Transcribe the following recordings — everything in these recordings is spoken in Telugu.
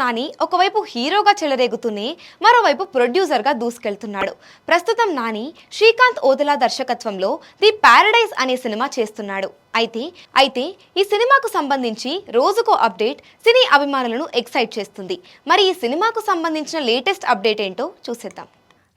నాని ఒకవైపు హీరోగా చెలరేగుతూనే మరోవైపు ప్రొడ్యూసర్గా దూసుకెళ్తున్నాడు. ప్రస్తుతం నాని శ్రీకాంత్ ఓదలా దర్శకత్వంలో ది ప్యారడైజ్ అనే సినిమా చేస్తున్నాడు. అయితే అయితే ఈ సినిమాకు సంబంధించి రోజుకో అప్డేట్ సినీ అభిమానులను ఎక్సైట్ చేస్తుంది. మరి ఈ సినిమాకు సంబంధించిన లేటెస్ట్ అప్డేట్ ఏంటో చూసేద్దాం.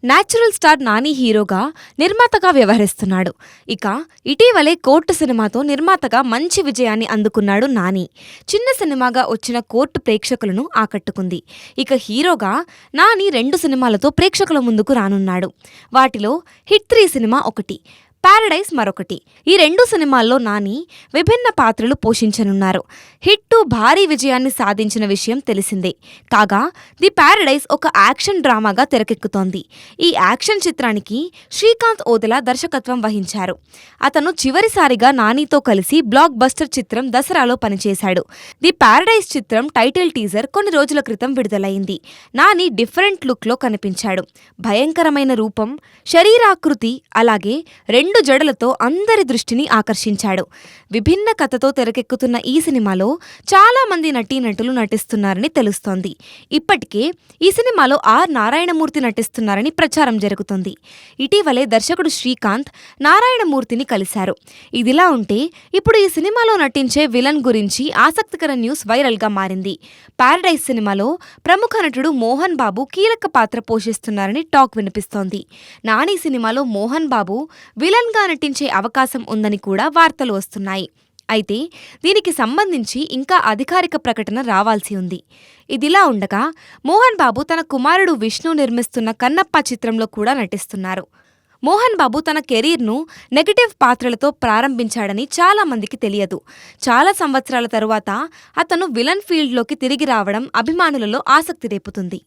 న్యాచురల్ స్టార్ నాని హీరోగా నిర్మాతగా వ్యవహరిస్తున్నాడు. ఇక ఇటీవలే కోర్టు సినిమాతో నిర్మాతగా మంచి విజయాన్ని అందుకున్నాడు నాని. చిన్న సినిమాగా వచ్చిన కోర్టు ప్రేక్షకులను ఆకట్టుకుంది. ఇక హీరోగా నాని రెండు సినిమాలతో ప్రేక్షకుల ముందుకు రానున్నాడు. వాటిలో హిట్ త్రీ సినిమా ఒకటి ప్యారడైజ్ మరొకటి. ఈ రెండు సినిమాల్లో నాని విభిన్న పాత్రలు పోషించనున్నారు. హిట్టు భారీ విజయాన్ని సాధించిన విషయం తెలిసిందే. కాగా ది ప్యారడైజ్ ఒక యాక్షన్ డ్రామాగా తెరకెక్కుతోంది. ఈ యాక్షన్ చిత్రానికి శ్రీకాంత్ ఓదెల దర్శకత్వం వహించారు. అతను చివరిసారిగా నానితో కలిసి బ్లాక్ బస్టర్ చిత్రం దసరాలో పనిచేశాడు. ది ప్యారడైజ్ చిత్రం టైటిల్ టీజర్ కొన్ని రోజుల క్రితం విడుదలైంది. నాని డిఫరెంట్ లుక్లో కనిపించాడు. భయంకరమైన రూపం శరీరాకృతి అలాగే రెండు రెండు జడలతో అందరి దృష్టిని ఆకర్షించాడు. విభిన్న కథతో తెరకెక్కుతున్న ఈ సినిమాలో చాలా మంది నటీనటులు నటిస్తున్నారని తెలుస్తోంది. ఇప్పటికే ఈ సినిమాలో ఆర్ నారాయణమూర్తి నటిస్తున్నారని ప్రచారం జరుగుతుంది. ఇటీవలే దర్శకుడు శ్రీకాంత్ నారాయణమూర్తిని కలిశారు. ఇదిలా ఉంటే ఇప్పుడు ఈ సినిమాలో నటించే విలన్ గురించి ఆసక్తికర న్యూస్ వైరల్గా మారింది. పారడైజ్ సినిమాలో ప్రముఖ నటుడు మోహన్ బాబు కీలక పాత్ర పోషిస్తున్నారని టాక్ వినిపిస్తోంది. నాని సినిమాలో మోహన్ బాబు విలన్ విలన్గా నటించే అవకాశం ఉందని కూడా వార్తలు వస్తున్నాయి. అయితే దీనికి సంబంధించి ఇంకా అధికారిక ప్రకటన రావాల్సి ఉంది. ఇదిలా ఉండగా మోహన్ బాబు తన కుమారుడు విష్ణు నిర్మిస్తున్న కన్నప్ప చిత్రంలో కూడా నటిస్తున్నారు. మోహన్ బాబు తన కెరీర్ను నెగటివ్ పాత్రలతో ప్రారంభించాడని చాలా మందికి తెలియదు. చాలా సంవత్సరాల తరువాత అతను విలన్ ఫీల్డ్లోకి తిరిగి రావడం అభిమానులలో ఆసక్తి రేపుతుంది.